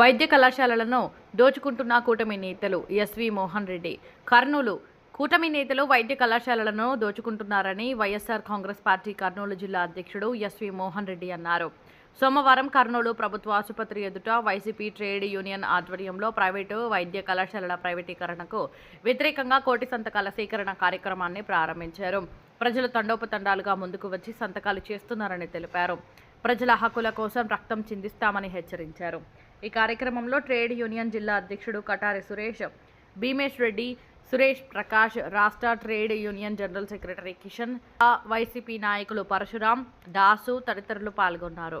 వైద్య కళాశాలలను దోచుకుంటున్న కూటమి నేతలు ఎస్వి మోహన్ రెడ్డి. కర్నూలు కూటమి నేతలు వైద్య కళాశాలలను దోచుకుంటున్నారని వైఎస్ఆర్ కాంగ్రెస్ పార్టీ కర్నూలు జిల్లా అధ్యక్షుడు ఎస్వి మోహన్ రెడ్డి అన్నారు. సోమవారం కర్నూలు ప్రభుత్వ ఆసుపత్రి ఎదుట వైసీపీ ట్రేడ్ యూనియన్ ఆధ్వర్యంలో ప్రైవేటు వైద్య కళాశాలల ప్రైవేటీకరణకు వ్యతిరేకంగా కోటి సంతకాల సేకరణ కార్యక్రమాన్ని ప్రారంభించారు. ప్రజలు తండోపతండాలుగా ముందుకు వచ్చి సంతకాలు చేస్తున్నారని తెలిపారు. ప్రజల హక్కుల కోసం రక్తం చిందిస్తామని హెచ్చరించారు. ఈ కార్యక్రమంలో ట్రేడ్ యూనియన్ జిల్లా అధ్యక్షుడు కటారి సురేష్ భీమేష్ రెడ్డి సురేష్ ప్రకాష్ రాష్ట్ర trade union general secretary Kishan YCP నాయకులు పరశురాం దాసు తదితరులు పాల్గొన్నారు.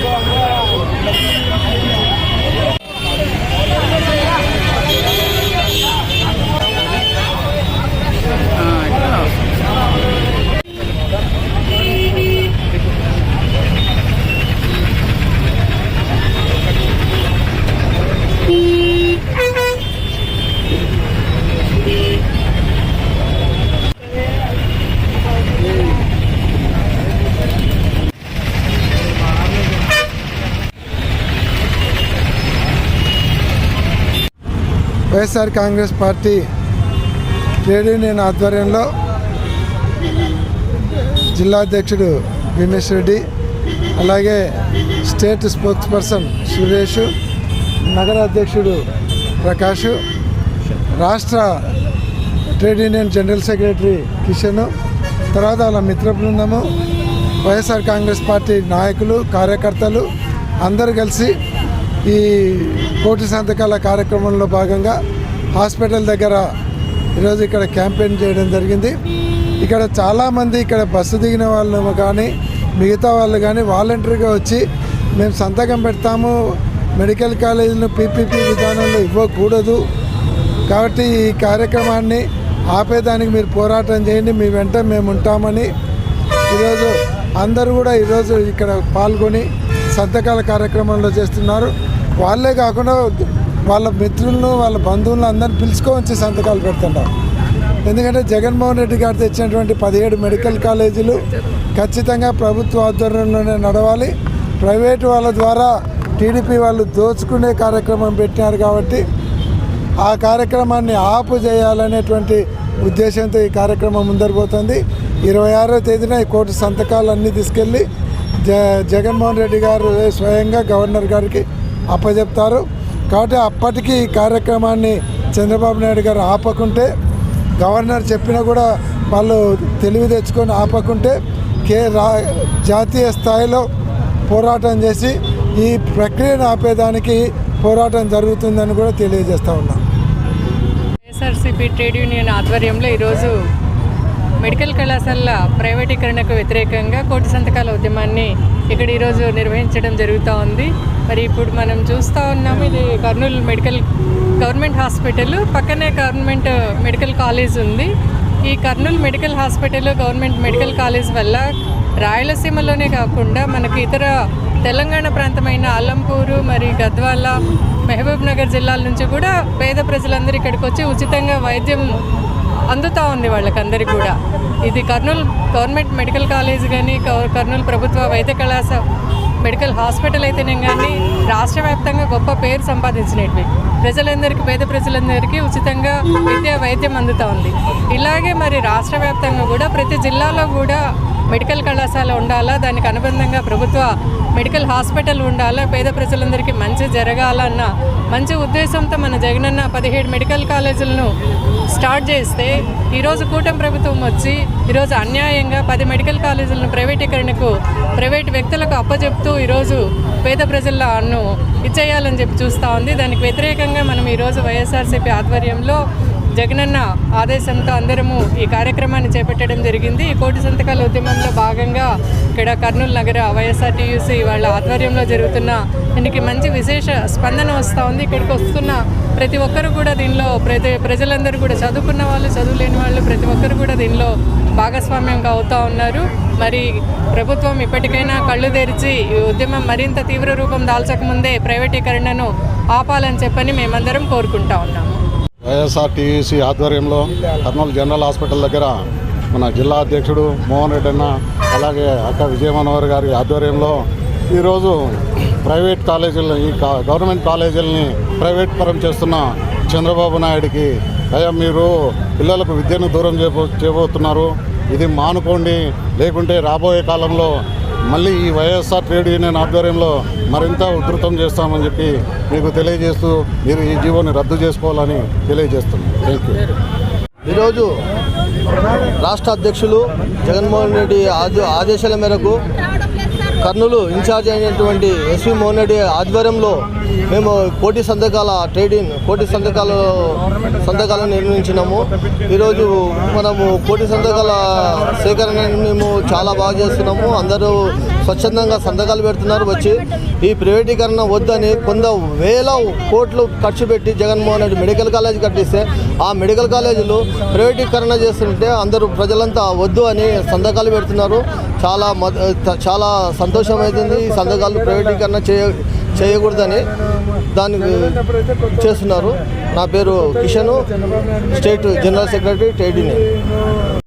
Boa, boa. YSR Congress party trade union ఆధ్వర్యంలో జిల్లా అధ్యక్షుడు భీమేష్ రెడ్డి అలాగే స్టేట్ స్పోక్స్ పర్సన్ సురేష్ నగర అధ్యక్షుడు ప్రకాష్ రాష్ట్ర trade union general secretary Kishan తర్వాత వాళ్ళ మిత్ర బృందము వైఎస్ఆర్ కాంగ్రెస్ పార్టీ నాయకులు కార్యకర్తలు అందరు కలిసి ఈ కోటి సంతకాల కార్యక్రమంలో భాగంగా హాస్పిటల్ దగ్గర ఈరోజు ఇక్కడ క్యాంపెయిన్ చేయడం జరిగింది. ఇక్కడ చాలామంది ఇక్కడ బస్సు దిగిన వాళ్ళు కానీ మిగతా వాళ్ళు కానీ వాలంటరీగా వచ్చి మేము సంతకం పెడతాము. మెడికల్ కాలేజీలను పీపీపీ విధానంలో ఇవ్వకూడదు. కాబట్టి ఈ కార్యక్రమాన్ని ఆపేదానికి మీరు పోరాటం చేయండి. మీ వెంట మేము ఉంటామని ఈరోజు అందరూ కూడా ఈరోజు ఇక్కడ పాల్గొని సంతకాల కార్యక్రమంలో చేస్తున్నారు. వాళ్ళే కాకుండా వాళ్ళ మిత్రులను వాళ్ళ బంధువులను అందరిని పిలుచుకోవచ్చి సంతకాలు పెడుతుంటారు ఎందుకంటే జగన్మోహన్ రెడ్డి గారు తెచ్చినటువంటి పదిహేడు మెడికల్ కాలేజీలు ఖచ్చితంగా ప్రభుత్వ ఆధ్వర్యంలోనే నడవాలి. ప్రైవేటు వాళ్ళ ద్వారా టీడీపీ వాళ్ళు దోచుకునే కార్యక్రమం పెట్టినారు కాబట్టి ఆ కార్యక్రమాన్ని ఆపు చేయాలనేటువంటి ఉద్దేశంతో ఈ కార్యక్రమం ముందరిపోతుంది. ఇరవై ఆరో తేదీన ఈ కోటి సంతకాలు అన్నీ తీసుకెళ్ళి జ జగన్మోహన్ రెడ్డి గారు స్వయంగా గవర్నర్ గారికి అప్పచెప్తారు కాబట్టి అప్పటికి ఈ కార్యక్రమాన్ని చంద్రబాబు నాయుడు గారు ఆపకుంటే గవర్నర్ చెప్పినా కూడా వాళ్ళు తెలివి తెచ్చుకొని ఆపకుంటే కే రా జాతీయ స్థాయిలో పోరాటం చేసి ఈ ప్రక్రియను ఆపేదానికి పోరాటం జరుగుతుందని కూడా తెలియజేస్తా ఉన్నాం. వైఎస్ఆర్సీపీ ట్రేడ్ యూనియన్ ఆధ్వర్యంలో ఈరోజు మెడికల్ కళాశాలల ప్రైవేటీకరణకు వ్యతిరేకంగా కోటి సంతకాల ఉద్యమాన్ని ఇక్కడ ఈరోజు నిర్వహించడం జరుగుతూ ఉంది. మరి ఇప్పుడు మనం చూస్తూ ఉన్నాము ఇది కర్నూలు మెడికల్ గవర్నమెంట్ హాస్పిటల్. పక్కనే గవర్నమెంట్ మెడికల్ కాలేజ్ ఉంది. ఈ Kurnool medical hospital government medical college వల్ల రాయలసీమలోనే కాకుండా మనకి ఇతర తెలంగాణ ప్రాంతమైన అల్లంపూరు మరి గద్వాల మహబూబ్ నగర్ జిల్లాల నుంచి కూడా పేద ప్రజలందరూ ఇక్కడికి వచ్చి ఉచితంగా వైద్యం అందుతూ ఉంది వాళ్ళకందరికీ కూడా. ఇది కర్నూలు గవర్నమెంట్ మెడికల్ కాలేజ్ కానీ కర్నూలు ప్రభుత్వ వైద్య కళాశాల మెడికల్ హాస్పిటల్ అయితేనే కానీ రాష్ట్ర వ్యాప్తంగా గొప్ప పేరు సంపాదించినవి. ప్రజలందరికీ పేద ప్రజలందరికీ ఉచితంగా విద్య వైద్యం అందుతూ ఉంది. ఇలాగే మరి రాష్ట్ర వ్యాప్తంగా కూడా ప్రతి జిల్లాలో కూడా మెడికల్ కళాశాల ఉండాలా? దానికి అనుబంధంగా ప్రభుత్వ మెడికల్ హాస్పిటల్ ఉండాలా? పేద ప్రజలందరికీ మంచి జరగాలన్న మంచి ఉద్దేశంతో మన జగనన్న పదిహేడు మెడికల్ కాలేజీలను స్టార్ట్ చేస్తే ఈరోజు కూటమి ప్రభుత్వం వచ్చి ఈరోజు అన్యాయంగా పది మెడికల్ కాలేజీలను ప్రైవేటీకరణకు ప్రైవేట్ వ్యక్తులకు అప్పచెప్తూ ఈరోజు పేద ప్రజలను ఇచ్చేయాలని చెప్పి చూస్తూ ఉంది. దానికి వ్యతిరేకంగా మనం ఈరోజు వైఎస్ఆర్సీపీ ఆధ్వర్యంలో జగనన్న ఆదేశంతో అందరము ఈ కార్యక్రమాన్ని చేపట్టడం జరిగింది. ఈ కోటి సంతకాల ఉద్యమంలో భాగంగా ఇక్కడ కర్నూలు నగర వైఎస్ఆర్టీయూసీ వాళ్ళ ఆధ్వర్యంలో జరుగుతున్న దీనికి మంచి విశేష స్పందన వస్తూ ఉంది. ఇక్కడికి వస్తున్న ప్రతి ఒక్కరు కూడా దీనిలో ప్రతి ప్రజలందరూ కూడా చదువుకున్న వాళ్ళు చదువులేని వాళ్ళు ప్రతి ఒక్కరు కూడా దీనిలో భాగస్వామ్యంగా అవుతూ ఉన్నారు. మరి ప్రభుత్వం ఇప్పటికైనా కళ్ళు తెరిచి ఈ ఉద్యమం మరింత తీవ్ర రూపం దాల్చకముందే ప్రైవేటీకరణను ఆపాలని చెప్పని మేమందరం కోరుకుంటా ఉన్నాము. వైఎస్ఆర్టీసీ ఆధ్వర్యంలో కర్నూలు జనరల్ హాస్పిటల్ దగ్గర మన జిల్లా అధ్యక్షుడు మోహన్ రెడ్డి అన్న అలాగే అక్క విజయమనోహర్ గారి ఆధ్వర్యంలో ఈరోజు ప్రైవేట్ కాలేజీలను ఈ గవర్నమెంట్ కాలేజీలని ప్రైవేట్ పరం చేస్తున్న చంద్రబాబు నాయుడికి అయ్యా మీరు పిల్లలకు విద్యను దూరం చేయబో చేయబోతున్నారు ఇది మానుకోండి. లేకుంటే రాబోయే కాలంలో మళ్ళీ ఈ వైఎస్ఆర్ ట్రేడ్ యూనియన్ ఆధ్వర్యంలో మరింత ఉధృతం చేస్తామని చెప్పి మీకు తెలియజేస్తూ మీరు ఈ జీవోని రద్దు చేసుకోవాలని తెలియజేస్తున్నాం. థ్యాంక్ యూ ఈరోజు రాష్ట్ర అధ్యక్షులు జగన్మోహన్ రెడ్డి ఆదేశాల మేరకు కర్నూలు ఇన్ఛార్జ్ అయినటువంటి ఎస్వి మోహన్ రెడ్డి ఆధ్వర్యంలో మేము కోటి సంతకాల ట్రేడింగ్ కోటి సంతకాలు సంతకాలను నిర్మించినాము. ఈరోజు మనము కోటి సంతకాల సేకరణ మేము చాలా బాగా చేస్తున్నాము. అందరూ స్వచ్ఛందంగా సంతకాలు పెడుతున్నారు వచ్చి ఈ ప్రైవేటీకరణ వద్దని కొంత వేల కోట్లు ఖర్చు పెట్టి జగన్మోహన్ రెడ్డి మెడికల్ కాలేజ్ కట్టిస్తే ఆ మెడికల్ కాలేజీలు ప్రైవేటీకరణ చేస్తుంటే అందరూ ప్రజలంతా వద్దు అని సంతకాలు పెడుతున్నారు. చాలా చాలా సంతోషం అవుతుంది ఈ సంతకాలు ప్రైవేటీకరణ చేయ చేయకూడదని దానికి చేస్తున్నారు. నా పేరు Kishan state general secretary trade union